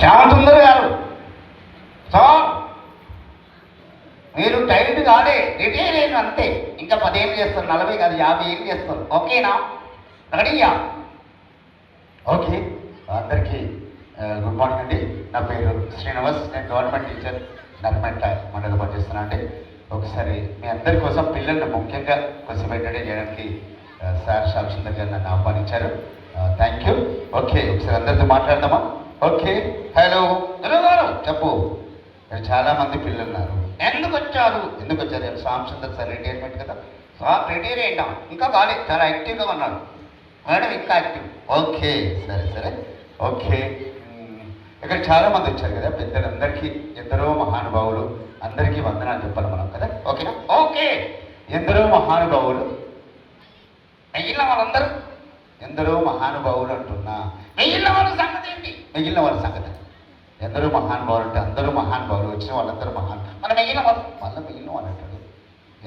శ్యామసుందర్ గారు సో మీరు టైర్డ్ కాదే. రిటైర్ అయిన అంతే. ఇంకా పదేం చేస్తారు? నలభై కాదు యాభై ఏం చేస్తారు? ఓకేనా రెడీయా? ఓకే. అందరికీ గుడ్ మార్నింగ్ అండి. నా పేరు శ్రీనివాస్. నేను గవర్నమెంట్ టీచర్. నర్మెంట మండలి పనిచేస్తున్నా అండి. ఒకసారి మీ అందరి కోసం పిల్లల్ని ముఖ్యంగా కొంచెం ఎంటర్టైన్ చేయడానికి సార్ సాక్షి దగ్గర నన్ను ఆహ్వానించారు. Thank you. ఓకే ఒకసారి అందరితో మాట్లాడదామా? Okay hello. గారు చెప్పు. ఇక్కడ చాలా మంది పిల్లలు ఉన్నారు ఎందుకు వచ్చారు ఎందుకు వచ్చారు శ్యామ్ సుందర్ సార్ రిటైర్మెంట్ కదా. సార్ రిటైర్ అయ్యాం ఇంకా కాలేదు చాలా యాక్టివ్గా ఉన్నారు మేడం ఇంకా యాక్టివ్. ఓకే సరే సరే. ఓకే. ఇక్కడ చాలా మంది వచ్చారు కదా పెద్దలందరికీ ఎందరో మహానుభావులు అందరికీ వందనాలు చెప్పాలి మనం కదా. ఓకేనా? ఓకే. ఎందరో మహానుభావులు. మిగిలిన వాళ్ళందరూ ఎందరో మహానుభావులు అంటున్నా. మిగిలిన వాళ్ళ సంగతి ఏంటి? మిగిలిన వాళ్ళ సంగతి. ఎందరో మహానుభావులు అంటే అందరూ మహానుభావులు వచ్చిన వాళ్ళందరూ మహాన్. మన మిగిలిన వాళ్ళు? మళ్ళీ మిగిలిన వాళ్ళు అంటాడు.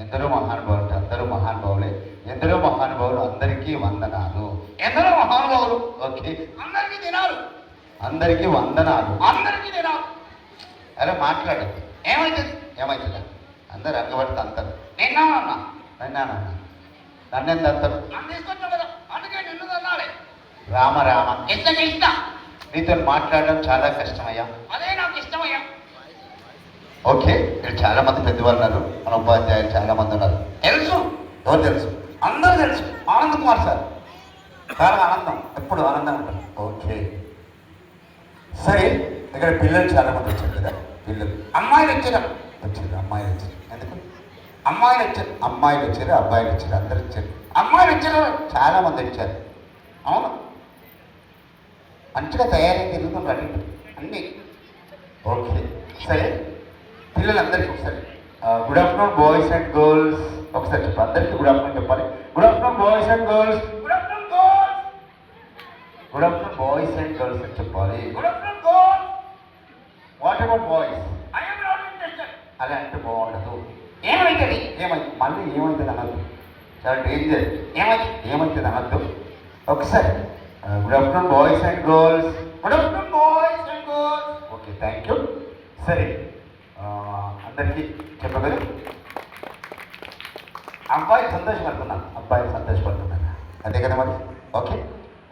ఎందరో మహానుభావులు అంటే అందరూ మహానుభావులే ఎందరో మహానుభావులు అందరికీ వందనాలు. ఎందరో మహానుభావులు ఓకే. అందరికీ దినాలు. అందరికీ వందనాలు. అందరికీ దినాలు. అరే మాట్లాడదు ఏమైతుంది? ఏమైతుంది? అందరు అంగబడితే అంటారు నిన్నానన్నా. నిన్నానన్నా. నన్ను ఎంత అంటారు కదా అందుకే నిన్ను అన్నాడే రామ రామ. ఇష్టం ఇష్టం? నీతో మాట్లాడడం చాలా కష్టమయ్యా. అదే నాకు ఇష్టమయ్యా. ఓకే ఇక్కడ చాలా మంది పెద్దవాళ్ళు ఉన్నారు. మన ఉపాధ్యాయులు చాలా మంది ఉన్నారు. తెలుసు. ఎవరు తెలుసు? అందరూ తెలుసు. ఆనంద్ కుమార్ సార్. చాలా ఆనందం. ఎప్పుడు ఆనందం ఉంటుంది ఓకే. సరే ఇక్కడ పిల్లలు చాలా మంది వచ్చారు కదా. పిల్లలు. అమ్మాయిలు వచ్చారు వచ్చారు అమ్మాయిలు వచ్చారు ఎందుకు? అమ్మాయిలు వచ్చారు అమ్మాయిలు వచ్చారు అబ్బాయిలు వచ్చారు అందరు వచ్చారు. అమ్మాయిలు వచ్చారు చాలా మంది వచ్చారు. అవును. మంచిగా తయారై తిరుగుతుంటారు అన్నీ. ఓకే సరే. పిల్లలందరికీ ఒకసారి good afternoon boys and girls ఒకసారి చెప్పాలి అందరికీ గుడ్ ఆఫ్టర్నూన్ చెప్పాలి. Good afternoon boys and girls good afternoon girls good afternoon boys and girls అని చెప్పాలి. Good afternoon girls what about boys not interested అలా అంటే బాగుండదు. ఏమైతుంది? ఏమైంది మళ్ళీ ఏమైతుంది అనద్దు. చాలా డేంజర్ ఏమైంది ఏమైతుంది అనద్దు. ఒకసారి good afternoon boys and girls good afternoon boys and girls okay thank you సరే అందరికీ చెప్పగలరు? అబ్బాయి సంతోషపడుతున్నాను అబ్బాయి సంతోషపడుతున్నాను అదే కదా మరి? ఓకే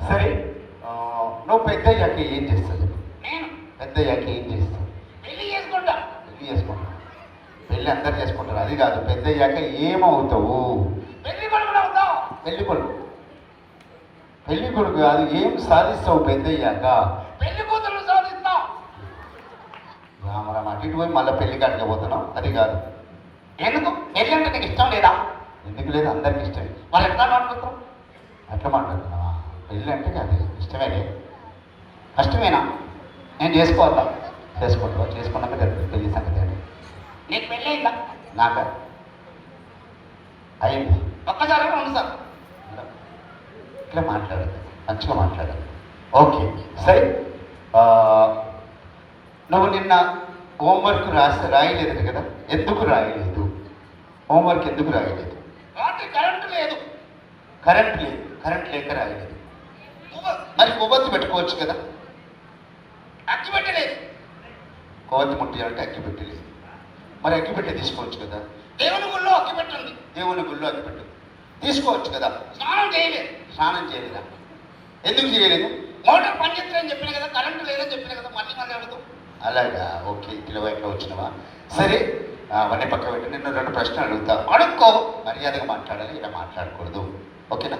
సరే ఆ, నువ్వు పెద్ద అయ్యాక ఏం చేస్తావు? పెద్ద అయ్యాక ఏం చేస్తావు? పెళ్ళి చేసుకుంటా. పెళ్ళి చేసుకుంటా. పెళ్ళి అందరు చేసుకుంటారు. అది కాదు పెద్ద అయ్యాక ఏమవుతావు? పెళ్ళి కొడుకు పెళ్ళి కొడుకు పెళ్ళి కొడుకు అది ఏం సాధిస్తావు పెద్ద అయ్యాక పెళ్ళి కూతురు సాధిస్తావు రామరామ అటు పోయి మళ్ళీ పెళ్ళి కాడికి పోతున్నాం అది కాదు. ఎందుకు? పెళ్ళి అంటే నీకు ఇష్టం లేదా? ఎందుకు లేదు? అందరికి ఇష్టమే. వాళ్ళు ఎట్లా మాట్లాడుతాం అట్లా మాట్లాడుతున్నావా? పెళ్ళి అంటే కాదు ఇష్టమే లేదు. కష్టమేనా నేను చేసుకోవద్దా? చేసుకుంటావా? చేసుకున్నాక పెళ్ళి సంగతి ఏంటి నీకు పెళ్ళి అయిందా? నాక? అయింది. ఒక్కసారి రెండు సార్ ఇట్లా మాట్లాడదు మంచిగా మాట్లాడాలి. ఓకే సరే. నువ్వు నిన్న హోంవర్క్ రాసి రాయలేదు కదా? ఎందుకు రాయలేదు? హోంవర్క్ ఎందుకు రాయలేదు? కరెంట్ లేదు. కరెంట్ లేదు. కరెంట్ లేక రాయలేదు. మరి కొవ్వొత్తి పెట్టుకోవచ్చు కదా? అగ్గి పెట్టలేదు. కొవ్వొత్తి ముట్టియాలంటే అగ్గి పెట్టలేదు. మరి అగ్గి పెట్టి తీసుకోవచ్చు కదా? దేవుని గుళ్ళో అగ్గి పెట్టండి. దేవుని గుళ్ళో అగ్గి పెట్టండి తీసుకోవచ్చు కదా. స్నానం చేయలేదు. స్నానం చేయలేదా? ఎందుకు చేయలేదు? మోటార్ పనిచేస్తుందని చెప్పిన కదా కరెంటు లేదని చెప్పిన కదా మళ్ళీ మళ్ళీ అడుగుతాం. అలాగా ఓకే కిలోవైట్లో వచ్చినవా? సరే అవన్నీ పక్క పెట్టి నిన్ను రెండు ప్రశ్నలు అడుగుతా. అడుక్కో మర్యాదగా మాట్లాడాలి ఇలా మాట్లాడకూడదు. ఓకేనా?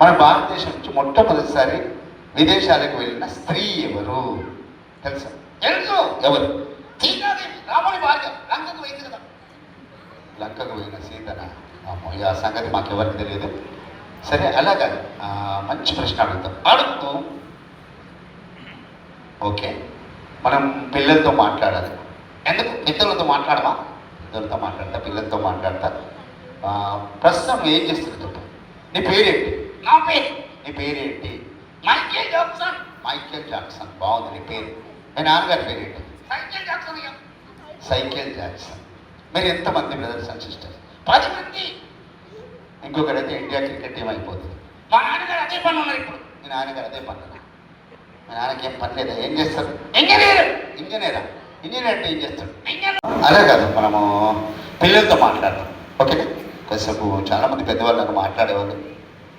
మన భారతదేశం నుంచి మొట్టమొదటిసారి విదేశాలకు వెళ్ళిన స్త్రీ ఎవరు? తెలుసా? తెలుసు. ఎవరు? సీతాదేవి రాముని భార్య లంకకు పోయింది కదా. లంకకు పోయిన సీతన? ఆ సంగతి మాకు ఎవరికి తెలియదు. సరే అలాగా మంచి ప్రశ్న అడుగుతాం. అడుగుతూ ఓకే మనం పిల్లలతో మాట్లాడాలి. ఎందుకు? పిల్లలతో మాట్లాడమా? పిల్లలతో మాట్లాడతా పిల్లలతో మాట్లాడతా. ప్రస్తుతం ఏం చేస్తుంది చెప్పు. నీ పేరేంటి? నా పేరు. నీ పేరేంటి? Michael Jackson. మైకేల్ జాక్సన్ బాగుంది నీ పేరు. మీ నాన్నగారి పేరేంటి? Cycle Jackson cycle Jackson. మీరు ఎంతమంది బ్రదర్స్ అండ్ సిస్టర్స్? పది మంది. ఇంకొకరైతే ఇండియా క్రికెట్ టీం అయిపోతుంది. మా నాన్నగారు అదే పని ఉన్నారు ఇప్పుడు. మీ నాన్నగారు అదే పని మా నాన్నకి ఏం పని లేదా? ఏం చేస్తారు? ఇంజనీర్. ఇంజనీరా? ఇంజనీర్ అంటే ఏం చేస్తాడు అదే కాదు మనము పిల్లలతో మాట్లాడదాం ఓకే? కొద్దిసేపు చాలా మంది పెద్దవాళ్ళు మాట్లాడేవాళ్ళు.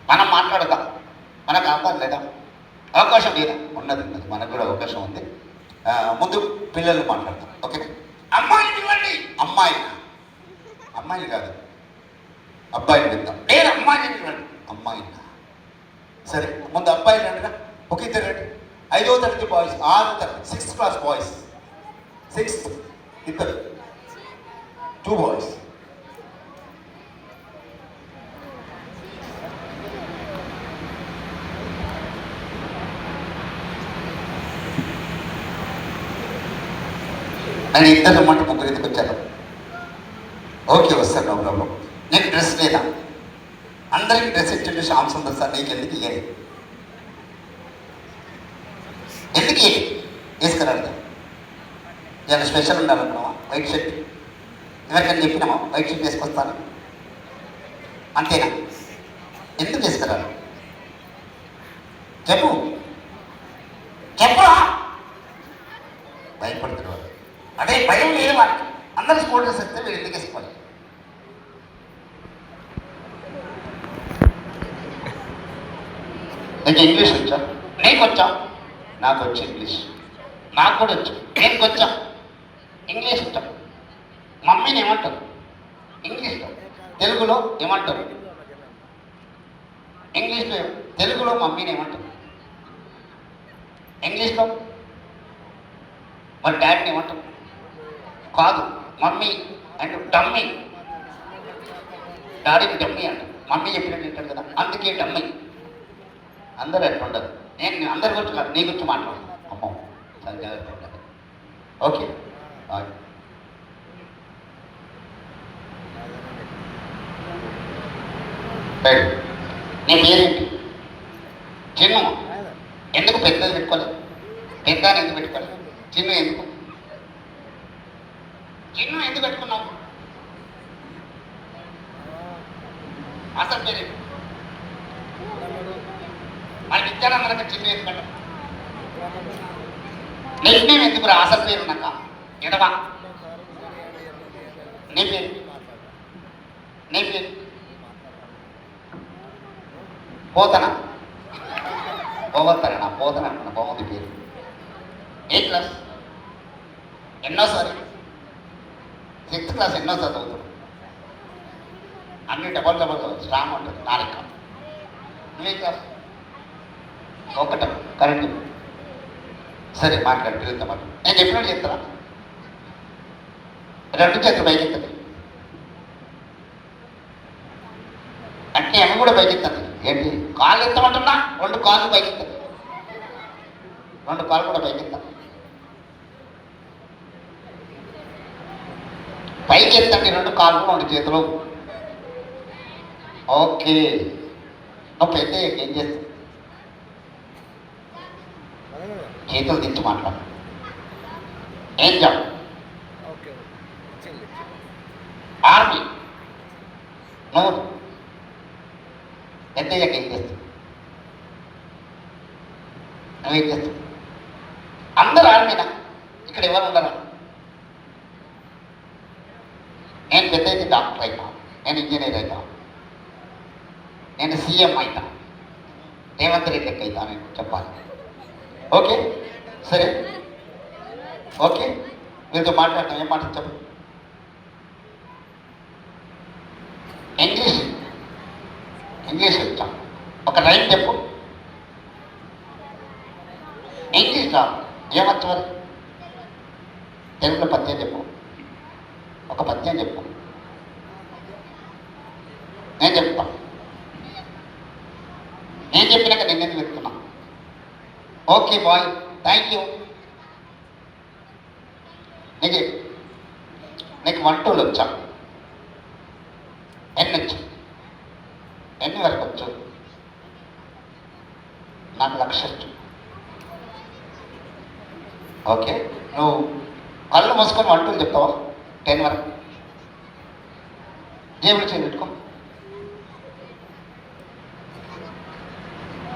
మనం మాట్లాడదాం. మనకు అవకాశం లేదా? అవకాశం లేదా? ఉన్నది ఉన్నది. మనకు కూడా అవకాశం ఉంది. ముందు పిల్లలు మాట్లాడతాం ఓకే? అమ్మాయిని పిలవండి. అమ్మాయి అమ్మాయిని కాదు. అబ్బాయిని విందాం నేను అమ్మాయిని పిలవండి అమ్మాయిని? సరే ముందు అబ్బాయిని రండినా ఒక ఇద్దరు రండి. ఐదో తరగతి బాయ్స్ ఆరో తరగతి సిక్స్త్ క్లాస్ బాయ్స్ సిక్స్త్ ఇద్దరు. టూ బాయ్స్ అని ఇద్దరు మంట ముగ్గురు ఎందుకు ఓకే వస్తాను నో ప్రాబ్లం నీకు డ్రెస్ లేదా? అందరికి డ్రెస్ ఇచ్చిండు శ్యామ్ సుందర్ సార్ నీకు ఎందుకు ఇయ్యాలి? ఎందుకు ఇయ్యాలి? తీసుకురాడు. నేను స్పెషల్ ఉండాలనుకున్నావా? వైట్ షర్ట్ ఎవరికైనా చెప్పినామా వైట్ షర్ట్ వేసుకొస్తాను అంతేనా? ఎందుకు తీసుకురాడు చెప్పు. చెప్పురా? భయపడుతున్నారు అదే భయం లేదు వాళ్ళకి. అందరూ స్కూల్ డ్రెస్ వస్తే మీరు ఎందుకు వేసుకోవాలి? నీకు ఇంగ్లీష్ వచ్చా? నీకు వచ్చా నాకు వచ్చి ఇంగ్లీష్ నాకు కూడా వచ్చు. నేను వచ్చా ఇంగ్లీష్ వచ్చా మమ్మీని ఏమంటారు? ఇంగ్లీష్లో తెలుగులో ఏమంటారు? ఇంగ్లీష్లో తెలుగులో మమ్మీని ఏమంటారు? ఇంగ్లీష్లో మరి డాడీని ఏమంటారు? కాదు మమ్మీ అండ్ డమ్మీ. డాడీని డమ్మీ అంట మమ్మీ చెప్పినట్టు కదా అందుకే డమ్మీ. అందరూ అట్లుండదు ఉండదు నేను అందరి గురించి కాదు నీ గురించి మాట్లాడు. అమ్మో చాలా జాగ్రత్త ఓకే నీ పేరేంటి? చిన్ను. ఎందుకు పెద్దది పెట్టుకోలేదు? పెద్దాన్ని ఎందుకు పెట్టుకోలేదు? చిన్ను ఎందుకు? చిన్ను ఎందుకు పెట్టుకున్నావు? అసలు పేరేంటి? ఏంటి? మన విద్యానందనక చిన్ను ఎందుకంటే నేమ్ ఎందుకు రా? అసలు పేరు ఉన్నాక ఎడవా? నీ పేరు? నీ పేరు? పోతన? పోవత్తన పోతన బాగుంది పేరు. ఏ క్లాస్? ఎన్నోసారి సిక్స్త్ క్లాస్ ఎన్నో చదువుతాడు అన్ని డబల్ డబల్ స్ట్రాంగ్ ఉంటుంది. నాలుక నువ్వే క్లాస్? ఒకట కరెంట్. సరే మాట్లాడు పిల్లలతో మాట్లాడు. నేను చెప్పినట్టు చెప్తారా? రెండు చేతులు పైకెత్తండి అంటే అవి కూడా పైకెత్తండి ఏంటి? కాళ్ళు ఎత్తమంటున్నా? రెండు కాళ్ళు పైకెత్తండి రెండు కాళ్ళు కూడా బయటెత్తాను పైకి ఎత్తండి రెండు కాళ్ళు రెండు చేతులు. ఓకే. నువ్వు పెద్ద ఏం చేస్తావు చేతులు దించి మాట్లాడు ఏం జాబ్ ఓకే ఇచ్చింది ఆర్మీ నువ్వు పెద్దయ్యాక ఏం చేస్తావు నువ్వేం చేస్తావు అందరూ ఆర్మీనా ఇక్కడ ఎవరు ఉండరు నేను పెద్ద అయితే డాక్టర్ అవుతా నేను ఇంజనీర్ అవుతా నేను సీఎం అవుతా రేవంత్ రెడ్డి లెక్క అవుతా నేను చెప్పాలి ఓకే? సరే. ఓకే? మీతో మాట్లాడతాం. ఏం మాట్లాడతాం ఇంగ్లీష్. ఇంగ్లీష్ చెప్తాం. ఒక రైమ్ చెప్పు. ఇంగ్లీష్ రా ఏమొచ్చు తెలుగులో పద్యం చెప్పు. ఒక పద్యం చెప్పు. నేను చెప్తాను నేను చెప్పిన ఓకే బాయ్ థ్యాంక్ యూ నీకు నీకు వంటలు వచ్చా ఎన్ని వచ్చు ఎన్ని వరకు వచ్చు నాకు లక్ష ఓకే నువ్వు కళ్ళు మూసుకొని వంటలు చెప్తావా టెన్ వరకు జేబులు చేయి పెట్టుకో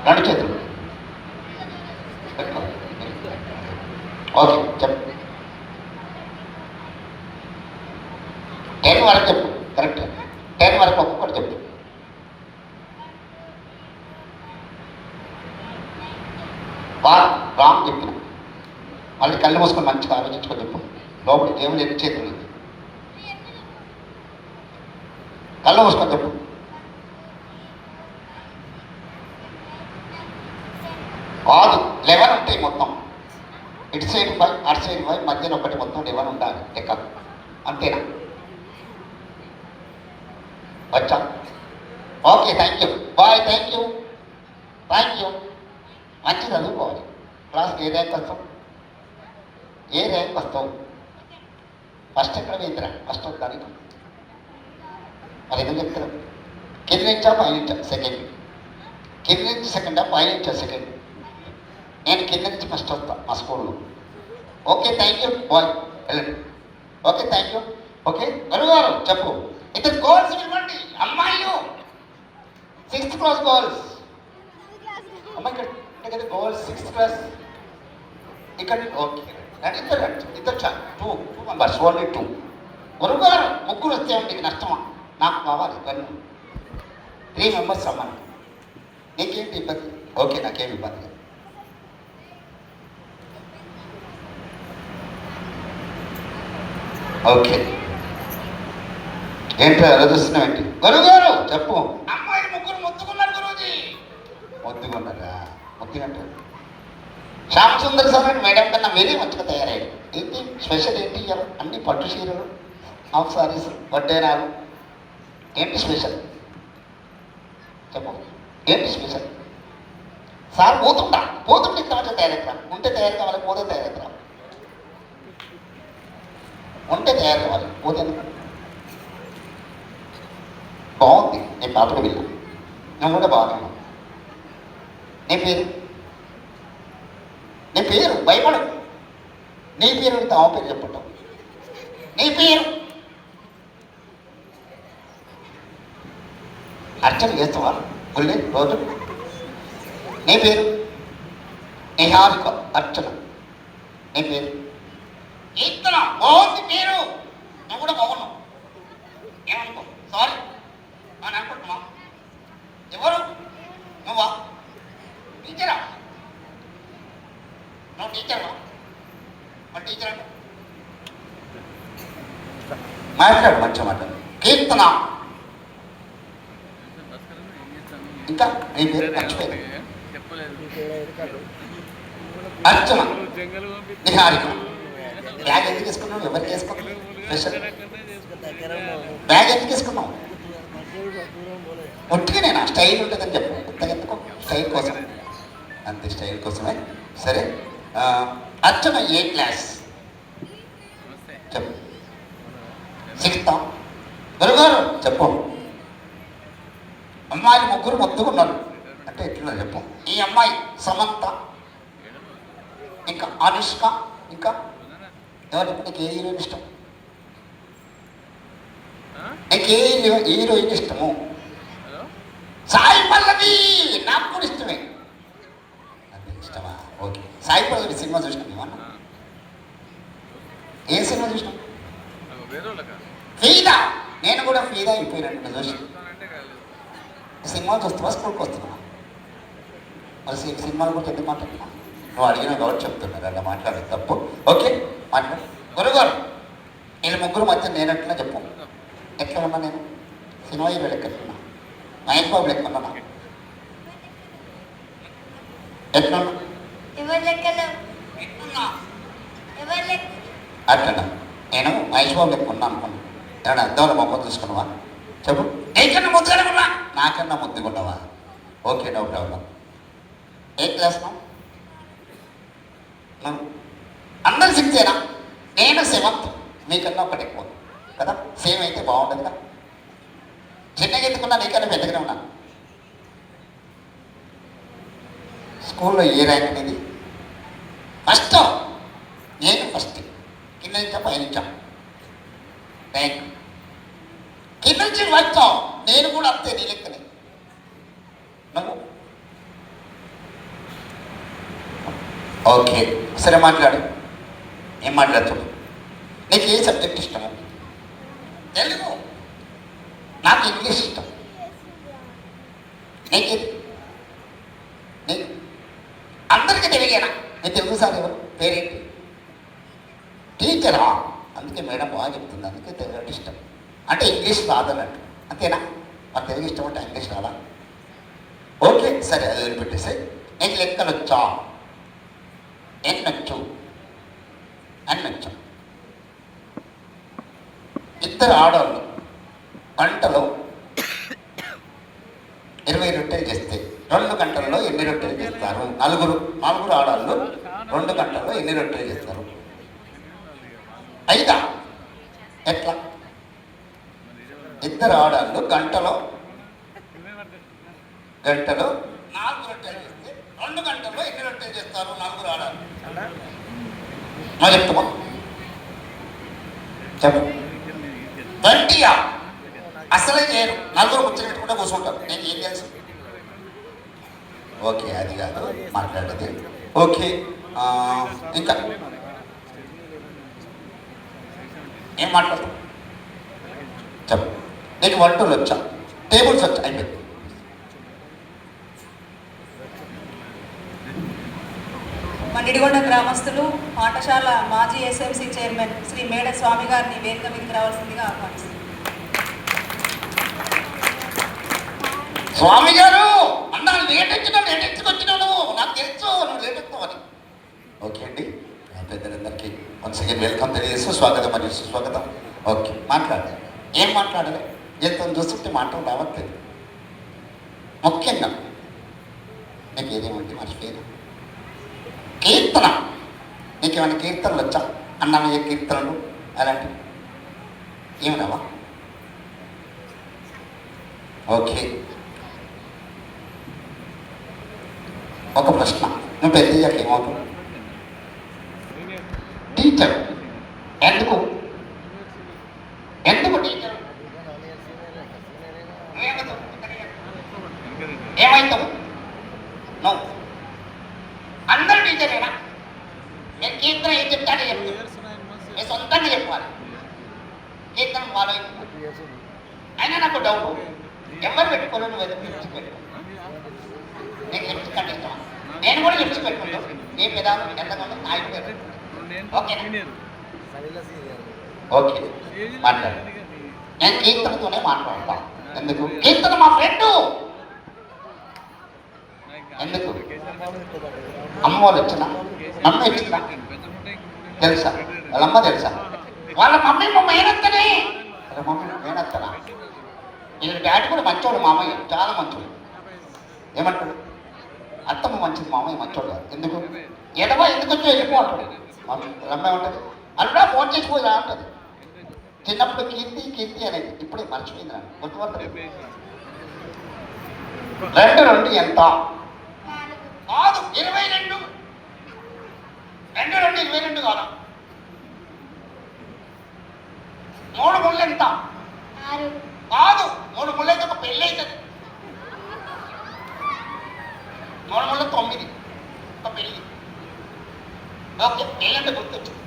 రెండు చేతులు పెట్టుకో ఓకే చెప్పు. టెన్ వరకు చెప్పు కరెక్ట్. టెన్ వరకు ఒక్కొక్కటి చెప్పు. వా రామ్ చెప్పిన. మళ్ళీ కళ్ళు మూసుకొని మంచిగా ఆలోచించుకొని చెప్పు. లోపల దేవుడు ఎన్ని చేతులు కళ్ళు మూసుకొని చెప్పు. కాదు లెవెన్ ఉంటాయి మొత్తం. ఇటు సైడ్ ఫైవ్ అటు సైడ్ ఫైవ్ మధ్యలో ఒకటి మొత్తం లెవెన్ ఉండాలి? లెక్క. అంతేనా? వచ్చా okay thank you boy thank you thank you మంచి చదువుకోవాలి. క్లాస్కి ఏ ర్యాంక్ వస్తాం? ఏ ర్యాంక్ వస్తావు ఫస్ట్ ఎక్కడ వేద్దిరా ఫస్ట్ దానికి. మరి ఎందుకు చెప్తారు కింద నుంచా పైన సెకండ్ కింద నుంచి సెకండా పైన సెకండ్ నేను కింద నుంచి ఫస్ట్ వస్తా మా స్కూల్లో ఓకే థ్యాంక్ యూ బాయ్ వెళ్ళండి. ఓకే థ్యాంక్ యూ ఓకే గురుగారు చెప్పు. ఇద్దరు గోల్స్ ఇవ్వండి అమ్మాయిలు. సిక్స్త్ క్లాస్ గోల్స్ అమ్మాయి ఇక్కడ గోల్స్ సిక్స్త్ క్లాస్ ఇక్కడ ఓకే రండి ఇద్దరు రండి ఇద్దరు చాలు two two members only two గురుగారు ముగ్గురు వస్తే మీకు నష్టమా? నాకు కావాలి ఇవన్నీ. త్రీ మెంబర్స్ అమ్మాయి నీకేంటి ఇబ్బంది? ఓకే నాకేమి ఇబ్బంది. ఓకే. ఏంటో ఎలా చూస్తున్నావు ఏంటి? గురుగారు చెప్పు. అమ్మాయి ముగ్గురు ముద్దుకున్నారు గురువుజీ ముద్దుకున్నారా ముద్దుకుంటారు శ్యామ్ సుందర్ సార్ మేడం కన్నా మీరే మంచిగా తయారయ్యాడు. ఏంటి? స్పెషల్ ఏంటి? అన్ని పట్టు చీరలు హాఫ్ సారీస్ వడ్డేనాలు. ఏంటి స్పెషల్? చెప్పు. ఏంటి స్పెషల్? సార్ పోతుంటా. పోతుంటే ఇక్కడ మంచిగా తయారవుతారా ఉంటే తయారు కావాలి పోతే తయారవుతారా ఉంటే తయారు కావాలి పోతే ఎందుకు? బాగుంది నీ పాపడు విన్నా నువ్వు కూడా బాగానే ఉన్నావు నీ పేరు నీ పేరు భయపడు నీ పేరు అడిగితే ఆమె పేరు చెప్పటం నీ పేరు అర్చన చేస్తావా గుళ్ళే రోజు నీ పేరు నిహారిక అర్చన నీ పేరు కీర్తన బాగుంది పేరు. నువ్వు కూడా బాగున్నావు ఏమనుకో? సారీ అని అనుకుంటున్నా ఎవరు? నువ్వా? టీచరా నువ్వు టీచర్వా మరి టీచర్ అంటే? మాట్లాడు మంచిగా మాట్లాడు కీర్తన. ఇంకా నీ పేరు మర్చిపోయింది అర్చన. నిహారిక బ్యాగ్ ఎందుకు వేసుకున్నాం ఎవరికి వేసుకున్నావు? స్పెషల్ బ్యాగ్ ఎందుకు వేసుకున్నాం ఒట్టిగా నేను? స్టైల్ ఉంటుందని చెప్పు. కొత్తగా ఎందుకో స్టైల్ కోసం. అంతే స్టైల్ కోసమే. సరే. అర్చన ఏ క్లాస్ చెప్పు. సిక్స్త్ గురుగారు చెప్పు. అమ్మాయిలు ముగ్గురు మొత్తుకున్నారు అంటే ఎట్లున్నారు చెప్పు. ఈ అమ్మాయి సమంత ఇంకా అనుష్క ఇంకా నీకు ఏ హీరోయిన్ ఇష్టం? నీకు ఏ హీరో- హీరోయిన్ ఇష్టము? సాయి పల్లవి! నాకు కూడా ఇష్టమే. ఇష్టమా? ఓకే. సాయి పల్లవి సినిమా చూసినాం ఏమన్నా ఏ సినిమా చూసినాం ఫీదా! నేను కూడా ఫీదా అయిపోయినట్టు చూసి సినిమా చూస్తావా స్కూల్కి వస్తున్నావా? మరి సినిమాల గురించి ఎందుకు మాట్లాడుతున్నా నువ్వు అడిగిన కాబట్టి చెప్తున్నారు అలా మాట్లాడదు తప్పు. ఓకే? మాట్లాడు గురుగారు వీళ్ళ ముగ్గురు మధ్య నేను ఎట్లా చెప్పు? ఎట్లా ఉన్నా నేను? సినిమా హీరో లెక్క ఉన్నా మహేష్ బాబు లెక్క ఉన్నా? ఎట్లా అట్లా నేను మహేష్ బాబు లెక్క ఉన్నా అనుకున్నా. ఏమన్నా అద్దంలో మొక్క చూసుకున్నావా చెప్పు. నీకన్నా ముద్దుగా ఉన్నా నాకన్నా ముద్దుగా ఉన్నావా ఓకే నో ప్రాబ్లం ఏ నువ్వు అందరు సిక్స్తేనా నేను సెవెంత్ మీకన్నా ఒకటి ఎక్కువ. కదా? సేమ్ అయితే బాగుంటుంది కదా చిన్నగా ఎత్తుకున్నా నీకన్నా పెద్దగానే ఉన్నా. స్కూల్లో ఏ ర్యాంక్ అనేది? ఫస్ట్. నేను ఫస్ట్. కింద నుంచా పై నుంచా? ర్యాంక్. కింద నుంచి వచ్చావు నేను కూడా అంతే నీ లెక్కనే. నువ్వు? ఓకే. సరే మాట్లాడు. ఏం మాట్లాడుతుంది నీకు ఏ సబ్జెక్ట్ ఇష్టము? తెలుగు. నాకు ఇంగ్లీష్ ఇష్టం. నీకు? నీకు? అందరికీ తెలుగేనా నీ తెలుగు సార్ ఎవరు? పేరేంటి? టీచరా? అందుకే మేడం బాగా చెప్తుంది. అందుకే తెలుగు అంటే ఇష్టం. అంటే ఇంగ్లీష్ రాదన్నట్టు. అంతేనా? మా తెలుగు ఇష్టం అంటే ఇంగ్లీష్ రాదా? ఓకే సరే అది వదిలిపెట్టేసి నీకు లెక్కలు వచ్చా ఎన్నొచ్చు? అన్నొచ్చు ఇద్దరు ఆడవాళ్ళు గంటలో ఇరవై రొట్టెలు చేస్తే రెండు గంటల్లో ఎన్ని రొట్టెలు చేస్తారు? నలుగురు నలుగురు ఆడవాళ్ళు రెండు గంటల్లో ఎన్ని రొట్టెలు చేస్తారు? ఐదా? ఎట్లా? ఇద్దరు ఆడవాళ్ళు గంటలో గంటలో నాలుగు రొట్టెలు చేస్తే రెండు గంటల్లో ఎన్ని రొట్టెలు చేస్తారు? నలుగురు ఆడవాళ్ళు. మరి చెప్తామా చెప్పు ట్వంటీయా అసలే చేయరు నలుగురు ముచ్చట పెట్టుకుంటే కూర్చుంటారు నేను ఏం తెలుసు ఓకే అది కాదు మాట్లాడేది. ఓకే ఇంకా? ఏం మాట్లాడతాం చెప్పు. నీకు వంటలు వచ్చా. టేబుల్స్ వచ్చా అయిపోయింది. మండిడిగొండ గ్రామస్తులు పాఠశాల మాజీ ఎస్ఎంసీ చైర్మన్ శ్రీ మేడ స్వామి గారిని వేదిక మీదకి రావాల్సిందిగా ఆహ్వానిస్తున్నారు స్వామి గారు! నన్ను లేట్ వచ్చినావు నువ్వు నాకు తెలుసు నువ్వు లేట్ అని ఓకే అండి. పెద్దలందరికీ వన్స్ అగైన్ వెల్కమ్ తెలియజేస్తూ స్వాగతం మరియు సుస్వాగతం. ఓకే మాట్లాడాలి ఏం మాట్లాడలే? ఎంతో చూస్తుంటే మాటలు రావట్లేదు ముఖ్యంగా నీకు ఏదేమంటే మర్చిపోయాను కీర్తన. నీకేమైనా కీర్తనలు వచ్చా? అన్నమయ్య కీర్తనలు అలాంటివి? ఏమి రావా ఓకే. ఒక ప్రశ్న. నువ్వు పెద్ద అయ్యాక ఏమవుతావు టీచర్ ఎందుకు? ఎందుకు టీచర్ ఏమవుతావు? నువ్వు అందరు టీచరేనా నేను కీర్తన ఏం చెప్తాడో చెప్తాను నేను సొంతంగా చెప్పాలి. కీర్తన ఫాలో అయిపో అయినా నాకు డౌట్ ఎవరు పెట్టుకోరు? నువ్వు ఎదురు లిప్స్టిక్ నీకు లిప్స్టిక్ అంటే ఇష్టమా నేను కూడా లిప్స్టిక్ పెట్టుకుంటాను నీ పెదాలు ఎంతగానో నాయుడు గారు ఓకే. మాట్లాడు. నేను కీర్తనతోనే మాట్లాడతా. ఎందుకు? కీర్తన మా ఫ్రెండ్. ఎందుకు? అమ్మ వాళ్ళు వచ్చిన అమ్మ వచ్చిన తెలుసా వాళ్ళమ్మ తెలుసా? వాళ్ళ మమ్మీ మా మేనత్తనే. వాళ్ళ మమ్మీ మేనత్తనా? వీళ్ళ డాడీ కూడా మంచోడు మామయ్య చాలా మంచోడు. ఏమంటాడు? అత్తమ్మ మంచిది మామయ్య మంచోడు. ఎందుకు? ఎడవా ఎందుకు వచ్చి వెళ్ళిపో అంటాడు. ఉంటుంది అల్లుడా ఫోన్ చేసిపోయి రా అంటది. చిన్నప్పుడు కీర్తి కీర్తి అనేది ఇప్పుడే మర్చిపోయింది నాకు గుర్తుపడలేదు రెండు రెండు ఎంత? కాదు ఇరవై రెండు. రెండు రెండు ఇరవై రెండు కాదు. మూడు ముళ్ళు ఎంత? కాదు మూడు ముళ్ళు అయితే ఒక పెళ్ళి అవుతుంది. మూడు ముళ్ళు తొమ్మిది ఒక పెళ్ళి ఓకే పెళ్ళంటే గుర్తొచ్చింది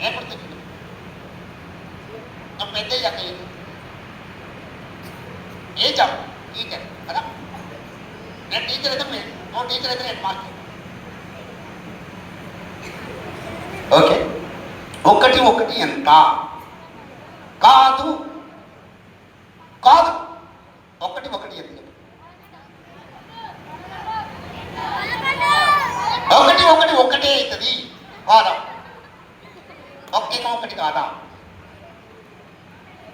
ఏం గుర్తొచ్చింది నువ్వు పెద్ద అయ్యాక ఏంటి? ఏ జాబ్ టీచర్ కదా నేను టీచర్ అయితే మీరు నువ్వు టీచర్ అయితే నేను మాస్టర్ ఓకే ఒకటి ఒకటి ఎంత కాదు కాదు ఒకటి ఒకటి ఎంత చెప్పు. ఒకటి ఒకటే అవుతుంది. కాదా? ఒకటి ఒకటి కాదా?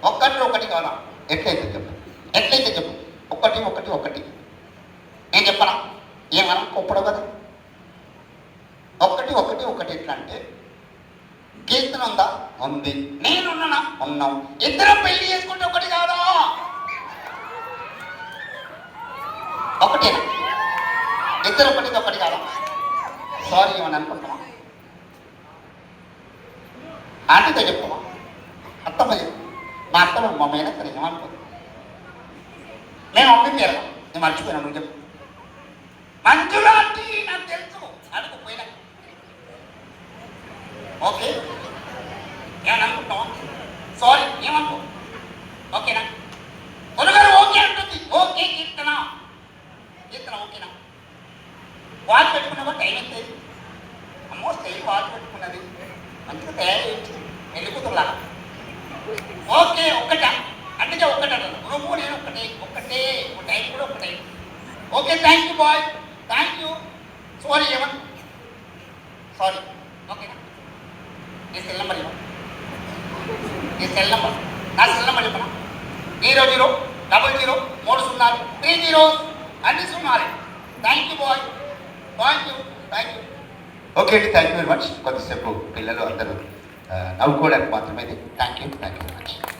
ఒక్కటి ఒకటి కాదా? ఎట్లయితే చెప్పు. ఎట్లయితే చెప్పు. ఒకటి ఒకటి ఒకటి. నేను చెప్పనా? ఏమన్నా ఒప్పడం కదా. ఒకటి ఒకటి ఒకటి ఎట్లా అంటే కీర్తన ఉందా? ఉంది. నేనున్నానా? ఉన్నాం. ఇద్దరం పెళ్ళి చేసుకుంటే ఒకటి కాదా? ఒకటేనా? ఇద్దరు ఒకటి ఒకటి కాదా? సారీ ఏమని అనుకుంటున్నా ఆంటీతో చెప్పుమా అత్తమ్మ చెప్పు మా అత్తమ్మ మా మేనత్త ఏమనుకుంది మేము అమ్మ పేరు నేను మర్చిపోయినా నువ్వు చెప్పు మంజులా ఆంటీ నాకు తెలుసు అడుగు పోయినా ఓకే ఏమని అనుకుంటావా సారీ ఏమనుకో ఓకేనా గురుగారు ఓకే అంటుంది ఓకే కీర్తన కీర్తన ఓకేనా వాచ్ పెట్టుకున్నావా టైం వస్తుంది అయింది? అమ్మో స్టైల్ వాచ్ పెట్టుకున్నది. మంచిగా తయారు పెళ్ళి ఓకే ఒక్కట? అంటే ఒక్కట నువ్వు నేను ఒక్కటే. ఒక్కటే. ఒక టైం కూడా ఒకటే okay thank you boy thank you sorry ఏమన్ సారీ ఓకేనా నీ? సెల్ నెంబర్ ఇవ్వ. నీ సెల్ నెంబర్ నా సెల్ నెంబర్ ఇవ్వనా జీరో జీరో డబల్ జీరో మూడు సున్నాలు త్రీ జీరో అన్ని సున్నాలే. థ్యాంక్ యూ బాయ్ ఓకే అండి థ్యాంక్ యూ వెరీ మచ్ కొద్దిసేపు పిల్లలు అందరూ నవ్వుకోవడానికి మాత్రమే thank you thank you very much